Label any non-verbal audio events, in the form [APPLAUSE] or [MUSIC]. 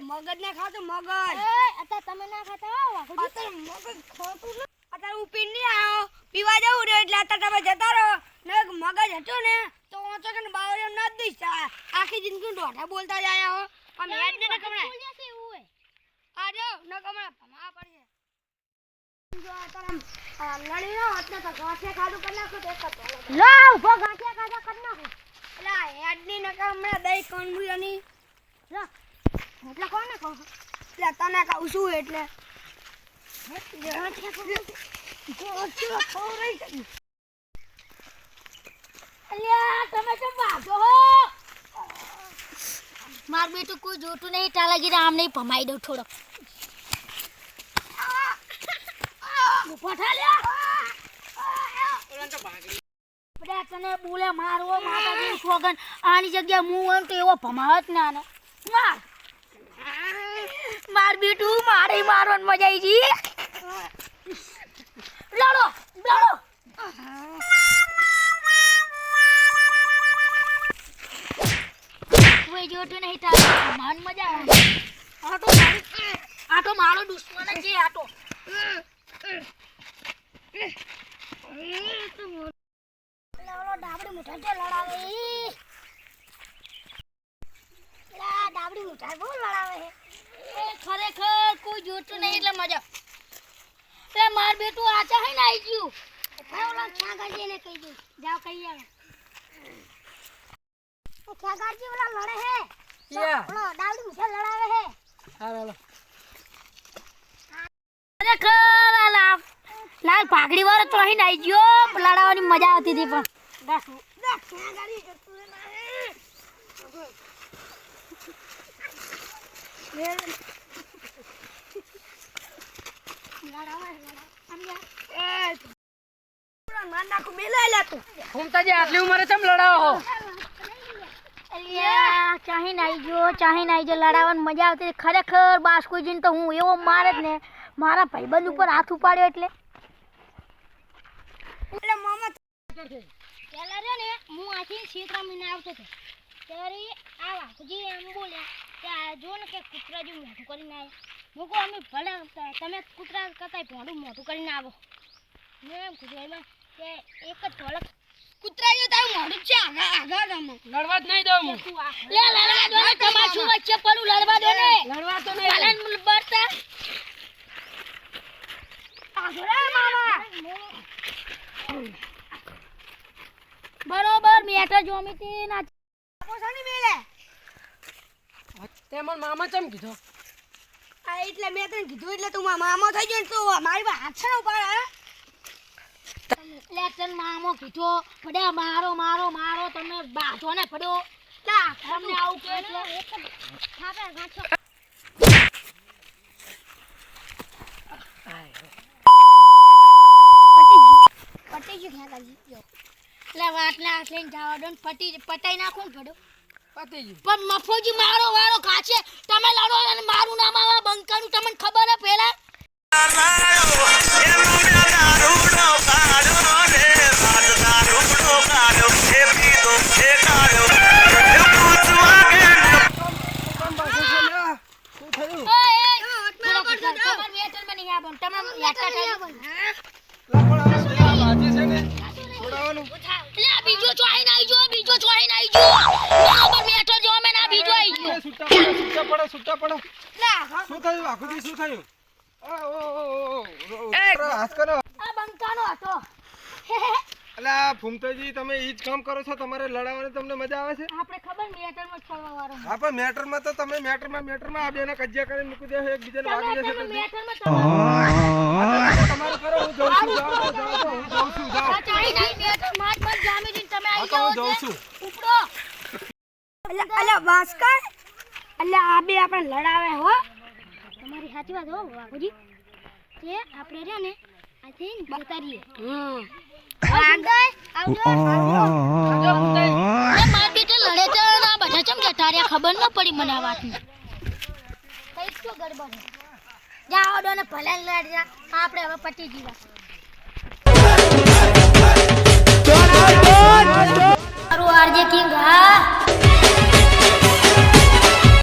મગજ ના તમે ના અત્યારે મગજ પીવા જવું રહ્યો એટલે અત્યારે જતા રહો. ને મગજ ને તો ઓછો કે ન દઈશ. આખી જિંદગી દોઢા બોલતા જાય હો અમે યાદ ને આ જો ન કમણા ભમા પડશે જો અત્યારે લડી રહ્યો એટલે તો ઘાસે લો ઊભો ઘાસ કોણ લો એટલે કોને કહો એટલે તને કહું છું એટલે? માર બેટું કોઈ જોતું નહીં તા લાગી આમ નહીં ભમાઈ દઉં થોડો. લ્યા. બધા તને બોલે મારવો માતાજી સોગન આની જગ્યા હું હોય તો એવો ભમાવત ના ને માર. માર બેટું, મારે મારવાની મજા આવી જી. લડો લડો કોઈ જોતું નહીં થાય મન મજા આવે. આટો આટો મારો દુશ્મન છે આટો ઓલો ડાબડી મુઠા છે લડાવે ઈ. લા, ડાબડી મુઠા બહુ લડાવે છે. એ ખરેખર કોઈ નહીં એટલે મજા. એ માર બેટું આચા હે ને આઈ ગયું. ભાઈ ઓલો ખ્યાગાજી ને કહી દઉં. જાવ કહી આવે. ઓ ખ્યાગાજી ઓલા લડે હે. ઓલો ડાવડી મુઠા લડાવે હે. હાલો ખરેખર આ લાલ લાલ પાઘડી વાળો તો અહીં આવી ગયો. લડાવવાની મજા આવતી હતી પણ. ઘૂમતાજી આટલી ઉંમરે ચમ લડાવો હો. ચાહી નાઈ ગયો ચાહી નાઈ ગયો લડાવવાની મજા આવતી. ખરેખર બાસ્કુજીને તો હું એવો મારે જ ને મારા ભાઈબંધ ઉપર હાથ ઉપાડ્યો એટલે. એટલે મામા છે ને હું આથી સીતરા મહિને આવતો હતો. ત્યારે આ વાઘજી એમ બોલ્યા કે આ જો ને કે કૂતરા જેવું મોઢું કરીને આવ્યા હું કહું અમે ભલે તમે કૂતરા કરતા મોઢું મોઢું કરીને આવો. મેં એમ કીધું એમાં કે એક જ ઢોલક. કૂતરા જો તારું મોઢું છે આગા આગા ગામમાં લડવા જ નહીં દઉં. હું લે લડવા દો ને તમારું વચ્ચે પડું લડવા દો ને. લડવા તો પાલન બળતા બરોબર મેટર જોમીતી ના પોસાની મેલે તે મને મામા ચમ કીધો? આ એટલે મેં તને કીધું એટલે તું મારા મામા થઈ ગયો ને તું મારી પાસે હાથ છે ઉપાડ લેટન મામો કીધો પડ્યા મારો મારો મારો તમે બાજો ને પડ્યો તા તમને આવું કે એટલે પણ મફોજી મારો વારો કાચે તમે લડો અને મારું નામ આવે બંકાનું તમને ખબર હે પેલા બીજો નાઈ જો બીજો ચોહી નાઈ જો બરાબર મેઠો જો મે ના બીજો આઈ ગયો છૂટા પડો છૂટા પડો છૂટા પડો શું થયું આખુથી શું થયું ઓ, ઓ, ઓ, ઓ, ઓ, હાથ કરો આ બંકાનો હતો. [LAUGHS] અલા ફૂમતાજી તમે ઈ જ કામ કરો છો તમારે લડાવવાની તમને મજા આવે છે? આપણે ખબર મેટરમાં છોડવા વાળો હા પણ મેટરમાં તો તમે મેટરમાં મેટરમાં આ બેને કજિયા કરીને મૂકી દેશો એકબીજાને વાગી જશે તમે મેટરમાં તમારે કરો હું જઉં છું હું જઉં છું જાઓ. ચાલી નાઈ મેટર માર પર જામી દીન તમે આવી જાઓ હું જઉં છું. ઉપડો. અલા અલ્યા ભાસ્કર. એટલે આ બે આપણે લડાવે હો. તમારી સાચી વાત હો બાપુજી. કે આપણે રે ને આથી જતા રહીએ. હમ. ખબર ન પડી મને આ વાતની કઈ શું ગડબડ જાઓ ડોને ભલે લડી જા આપણે હવે પટી જીવા મારું આરજે કિંગ, હા?